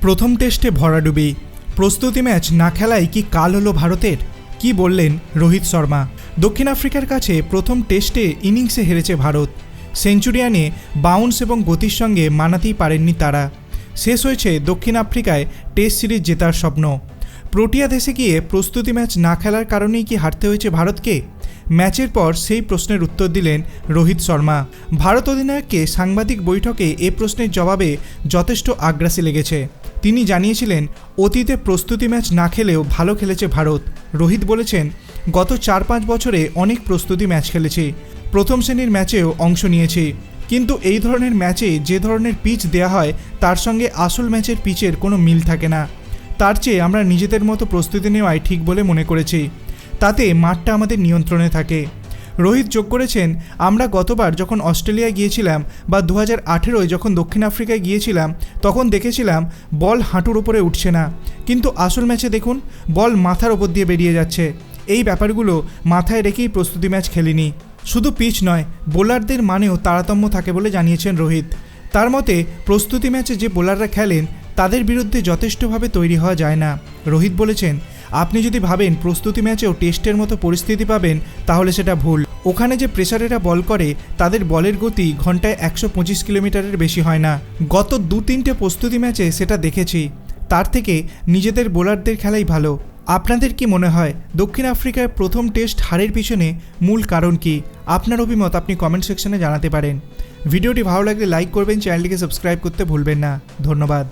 প্রথম টেস্টে ভরাডুবি। প্রস্তুতি ম্যাচ না খেলায় কি কাল হলো ভারতের? কি বললেন রোহিত শর্মা? দক্ষিণ আফ্রিকার কাছে প্রথম টেস্টে ইনিংসে হেরেছে ভারত। সেঞ্চুরিয়ানে বাউন্স এবং গতির সঙ্গে মানাতেই পারেননি তারা। শেষ হয়েছে দক্ষিণ আফ্রিকায় টেস্ট সিরিজ জেতার স্বপ্ন। প্রোটিয়া দেশে গিয়ে প্রস্তুতি ম্যাচ না খেলার কারণেই কি হারতে হয়েছে ভারতকে? ম্যাচের পর সেই প্রশ্নের উত্তর দিলেন রোহিত শর্মা। ভারত অধিনায়ককে সাংবাদিক বৈঠকে এ প্রশ্নের জবাবে যথেষ্ট আগ্রাসী লেগেছে। তিনি জানিয়েছিলেন, অতীতে প্রস্তুতি ম্যাচ না খেলেও ভালো খেলেছে ভারত। রোহিত বলেছেন, গত চার পাঁচ বছরে অনেক প্রস্তুতি ম্যাচ খেলেছি। প্রথম শ্রেণির ম্যাচেও অংশ নিয়েছি। কিন্তু এই ধরনের ম্যাচে যে ধরনের পিচ দেয়া হয়, তার সঙ্গে আসল ম্যাচের পিচের কোনো মিল থাকে না। তার চেয়ে আমরা নিজেদের মতো প্রস্তুতি নেওয়াই ঠিক বলে মনে করেছি। তাতে মাঠটা আমাদের নিয়ন্ত্রণে থাকে। রোহিত যোগ করেছেন, আমরা গতবার যখন অস্ট্রেলিয়ায় গিয়েছিলাম বা দু হাজার আঠেরোয় যখন দক্ষিণ আফ্রিকায় গিয়েছিলাম, তখন দেখেছিলাম বল হাঁটুর ওপরে উঠছে না। কিন্তু আসল ম্যাচে দেখুন, বল মাথার ওপর দিয়ে বেরিয়ে যাচ্ছে। এই ব্যাপারগুলো মাথায় রেখেই প্রস্তুতি ম্যাচ খেলিনি। শুধু পিচ নয়, বোলারদের মানেও তারতম্য থাকে বলে জানিয়েছেন রোহিত। তার মতে, প্রস্তুতি ম্যাচে যে বোলাররা খেলেন তাদের বিরুদ্ধে যথেষ্টভাবে তৈরি হওয়া যায় না। রোহিত বলেছেন, আপনি যদি ভাবেন প্রস্তুতি ম্যাচেও টেস্টের মতো পরিস্থিতি পাবেন, তাহলে সেটা ভুল। ওখানে যে প্রেসারেরা বল করে, তাদের বলের গতি ঘন্টায় একশো পঁচিশ কিলোমিটারের বেশি হয় না। গত দু তিনটে প্রস্তুতি ম্যাচে সেটা দেখেছি। তার থেকে নিজেদের বোলারদের খেলাই ভালো। আপনাদের কি মনে হয়, দক্ষিণ আফ্রিকার প্রথম টেস্ট হারের পিছনে মূল কারণ কি? আপনার অভিমত আপনি কমেন্ট সেকশনে জানাতে পারেন। ভিডিওটি ভালো লাগলে লাইক করবেন, চ্যানেলটিকে সাবস্ক্রাইব করতে ভুলবেন না। ধন্যবাদ।